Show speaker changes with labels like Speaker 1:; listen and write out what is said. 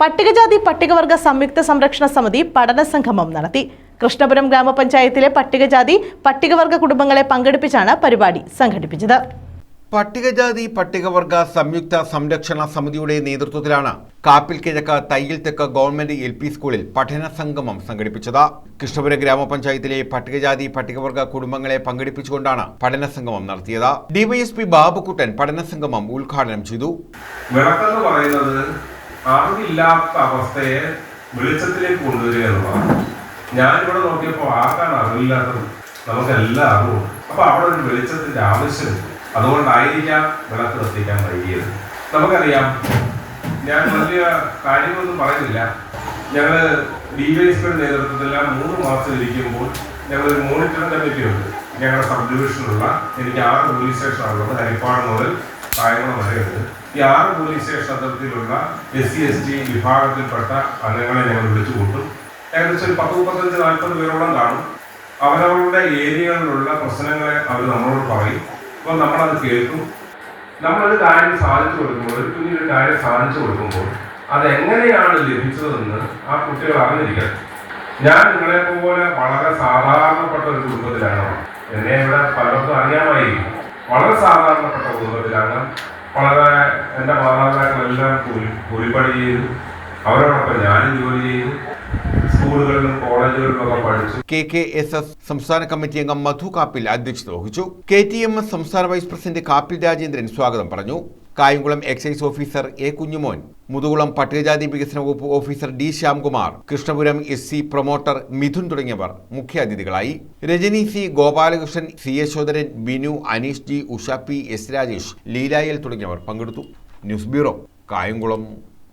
Speaker 1: പട്ടികജാതി പട്ടികവർഗ സംയുക്ത സംരക്ഷണ സമിതി പഠന സംഗമം നടത്തി. കൃഷ്ണപുരം ഗ്രാമപഞ്ചായത്തിലെ പട്ടികജാതി പട്ടികവർഗ കുടുംബങ്ങളെ പങ്കെടുപ്പിച്ചാണ് പരിപാടി സംഘടിപ്പിച്ചത്.
Speaker 2: പട്ടികജാതി പട്ടികവർഗ സംയുക്ത സംരക്ഷണ സമിതിയുടെ നേതൃത്വത്തിലാണ് കാപ്പിൽ കിഴക്ക് തയ്യിൽ തെക്ക് ഗവൺമെന്റ് എൽ പി സ്കൂളിൽ പഠന സംഗമം സംഘടിപ്പിച്ചത്. കൃഷ്ണപുരം ഗ്രാമപഞ്ചായത്തിലെ പട്ടികജാതി പട്ടികവർഗ കുടുംബങ്ങളെ പങ്കെടുപ്പിച്ചുകൊണ്ടാണ് പഠന സംഗമം നടത്തിയത്. ഡിവൈഎസ്പി ബാബുക്കുട്ടൻ പഠന സംഗമം ഉദ്ഘാടനം ചെയ്തു.
Speaker 3: വിളക്കെന്ന് പറയുന്നത് അറിവില്ലാത്ത അവസ്ഥയെ വെളിച്ചത്തിലേക്ക് കൊണ്ടുവരിക എന്നുള്ളതാണ്. ഞാനിവിടെ നോക്കിയപ്പോൾ ആർക്കാണ് അറിവില്ലാത്തത്? നമുക്കെല്ലാം അറിവും അപ്പൊ അവിടെ ഒരു വെളിച്ചത്തിന്റെ ആവശ്യമുണ്ട്. അതുകൊണ്ടായിരിക്കാം വിളക്ക് കത്തിക്കാൻ കഴിയത് നമുക്കറിയാം ഞാൻ വലിയ കാര്യങ്ങളൊന്നും പറയുന്നില്ല. ഞങ്ങൾ ഡിവൈഎസ്പിയുടെ നേതൃത്വത്തിൽ ആ മൂന്ന് മാസം ഇരിക്കുമ്പോൾ ഞങ്ങൾ ഒരു മോണിറ്ററിംഗ് കമ്മിറ്റി ഉണ്ട് ഞങ്ങളുടെ സബ് ഡിവിഷനിലുള്ള എനിക്ക് ആറ് പോലീസ് സ്റ്റേഷനാണുള്ളത്. ഹരിപ്പാട് മുതൽ കായംകുളം വരെയുണ്ട്. ഈ ആറ് police station S C S T വിഭാഗത്തിൽപ്പെട്ട അംഗങ്ങളെ ഞങ്ങൾ വിളിച്ചു കൂട്ടും. ഏകദേശം ഒരു പത്ത് മുപ്പത്തഞ്ച് നാൽപ്പത് പേരോളം കാണും. അവരവരുടെ ഏരിയകളിലുള്ള പ്രശ്നങ്ങളെ അവർ നമ്മളോട് പറയും. അപ്പോൾ നമ്മളത് കേൾക്കും. നമ്മളൊരു കാര്യം സാധിച്ചു കൊടുക്കുമ്പോൾ ഒരു കുഞ്ഞിനൊരു കാര്യം സാധിച്ചു കൊടുക്കുമ്പോൾ അതെങ്ങനെയാണ് ലഭിച്ചതെന്ന് ആ കുട്ടികൾ അറിഞ്ഞിരിക്കണം. ഞാൻ നിങ്ങളെ പോലെ വളരെ സാധാരണപ്പെട്ട ഒരു കുടുംബത്തിലാണ് എന്നെ ഇവിടെ പലർക്കും അറിയാമായിരിക്കും. വളരെ സാധാരണപ്പെട്ട കുടുംബത്തിലാണ് വളരെ എന്റെ മാതാപിതാക്കളെല്ലാം കൂലി കൂലിപ്പണി ചെയ്തു. അവരോടൊപ്പം ഞാനും ജോലി ചെയ്തു. സ്കൂളുകളിലും പഠിച്ചു.
Speaker 2: കെ കെ എസ് എസ് സംസ്ഥാന കമ്മിറ്റി അംഗം മധു കാപ്പിൽ അധ്യക്ഷത വഹിച്ചു. കെ ടി എം എസ് സംസ്ഥാന വൈസ് പ്രസിഡന്റ് കാപ്പിൽ രാജേന്ദ്രൻ സ്വാഗതം പറഞ്ഞു. Kayamkulam excise officer A Kunjumon Muthukulam പട്ടികജാതി വികസന വകുപ്പ് officer D Shyamkumar Krishnapuram S C promoter Mithun തുടങ്ങിയവർ മുഖ്യാതിഥികളായി. Rajani C Gopalakrishnan C Yashodharan Binu Aneesh G Usha P S Rajesh ലീലായൽ തുടങ്ങിയവർ പങ്കെടുത്തു. News bureau Kayamkulam.